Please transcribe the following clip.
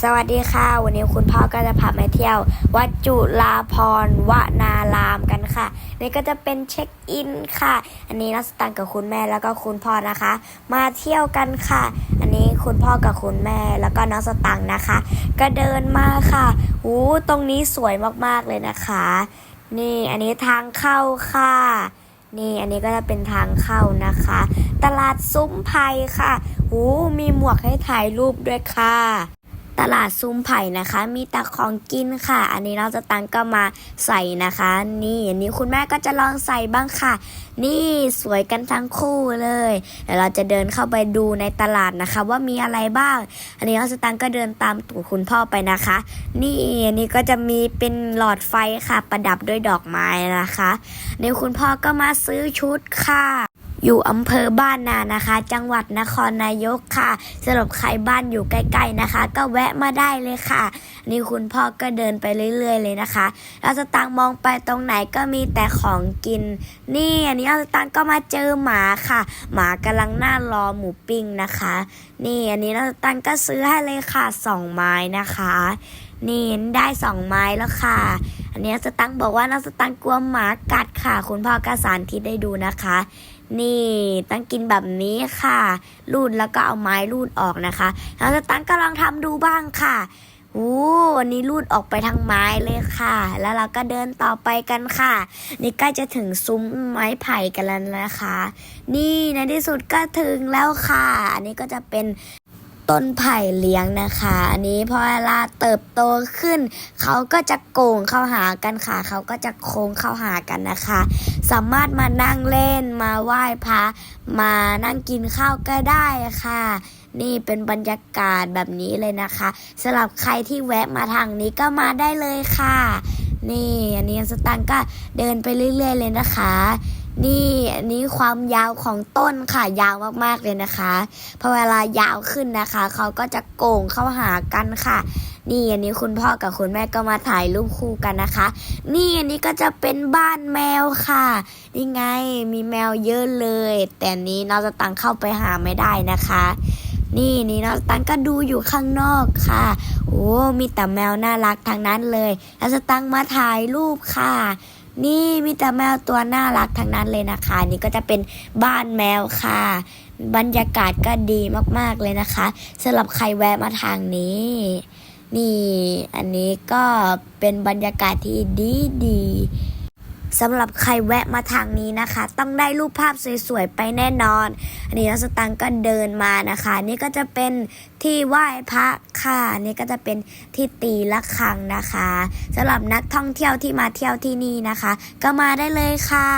สวัสดีค่ะ วันนี้คุณพ่อก็จะพามาเที่ยว วัดจุฬาพรณ์วนารามกันค่ะ นี่ก็จะเป็นเช็คอินค่ะ อันนี้นักสตังค์กับคุณแม่แล้วก็คุณพ่อนะคะ มาเที่ยวกันค่ะ อันนี้คุณพ่อกับคุณแม่แล้วก็น้องสตังค์นะคะ ก็เดินมาค่ะหูตรงนี้สวยมากๆเลยนะคะ นี่อันนี้ทางเข้าค่ะนี่อันนี้ก็จะเป็นทางเข้านะคะ ตลาดซุ้มไผ่ค่ะหูมีหมวกให้ถ่ายรูปด้วยค่ะ ตลาดซุ้มไผ่นะคะ มีแต่ของกินค่ะ อันนี้เราจะตังก็มาใส่นะคะ นี่อันนี้คุณแม่ก็จะลองใส่บ้างค่ะ นี่สวยกันทั้งคู่เลยเดี๋ยวเราจะเดินเข้าไปดูในตลาดนะคะ ว่ามีอะไรบ้าง อันนี้เราสตังก็เดินตามตู่คุณพ่อไปนะคะ นี่อันนี้ก็จะมีเป็นหลอดไฟค่ะ ประดับด้วยดอกไม้นะคะนี่คุณพ่อก็มาซื้อชุดค่ะ อยู่อำเภอบ้านนานะคะ จังหวัดนครนายกค่ะสำหรับใครบ้านอยู่ใกล้ ๆนะคะ ก็แวะมาได้เลยค่ะอันนี่คุณพ่อก็เดินไปเรื่อย ๆ เลยนะคะเราสตางค์มองไปตรงไหนก็มีแต่ของกิน นี่อันนี้เราสตางค์ก็มาเจอหมาค่ะ หมากำลังน่ารอหมูปิ้งนะคะ นี่อันนี้เราสตางค์ก็ซื้อให้เลยค่ะสองไม้นะคะ นี่ได้สองไม้แล้วค่ะ อันนี้สตังบอกว่าน้องสตังกลัวหมากัดค่ะ คุณพ่อก็สานทิศได้ดูนะคะ นี่ตั้งกินแบบนี้ค่ะ รูดแล้วก็เอาไม้รูดออกนะคะน้องสตังก็ลองทำดูบ้างค่ะอู้วันนี้รูดออกไปทางไม้เลยค่ะ แล้วเราก็เดินต่อไปกันค่ะ นี่ใกล้จะถึงซุ้มไม้ไผ่กันแล้วนะคะ นี่ในที่สุดก็ถึงแล้วค่ะ อันนี้ก็จะเป็น ต้นไผ่เลี้ยงนะคะ อันนี้พอเวลาเติบโตขึ้น เขาก็จะโก่งเข้าหากันค่ะ เขาก็จะโค้งเข้าหากันนะคะ สามารถมานั่งเล่นมาไหว้พระมานั่งกินข้าวก็ได้ค่ะ นี่เป็นบรรยากาศแบบนี้เลยนะคะสำหรับใครที่แวะมาทางนี้ก็มาได้เลยค่ะ นี่อันนี้สตังค์ก็เดินไปเรื่อย ๆ เลยนะคะ นี่อันนี้ความยาวของต้นค่ะยาวมากๆเลยนะคะพอเวลายาวขึ้นนะคะ เขาก็จะโก่งเข้าหากันค่ะ นี่อันนี้คุณพ่อกับคุณแม่ก็มาถ่ายรูปคู่กันนะคะ นี่อันนี้ก็จะเป็นบ้านแมวค่ะนี่ไงมีแมวเยอะเลย แต่นี้น้องสตังเข้าไปหาไม่ได้นะคะ นี่นี่น้องตังก็ดูอยู่ข้างนอกค่ะ โอ้มีแต่แมวน่ารักทั้งนั้นเลยน้องตังมาถ่ายรูปค่ะ นี่มีแต่แมวตัวน่ารักทั้งนั้นเลยนะคะ นี่ก็จะเป็นบ้านแมวค่ะ บรรยากาศก็ดีมากๆเลยนะคะสำหรับใครแวะมาทางนี้ นี่ อันนี้ก็เป็นบรรยากาศที่ดีดี สำหรับใครแวะมาทางนี้นะคะ ต้องได้รูปภาพสวยๆไปแน่นอน อันนี้นักสตังค์ก็เดินมานะคะ นี่ก็จะเป็นที่ไหว้พระค่ะนี่ก็จะเป็นที่ตีละครังนะคะสำหรับนักท่องเที่ยวที่มาเที่ยวที่นี่นะคะ ก็มาได้เลยค่ะ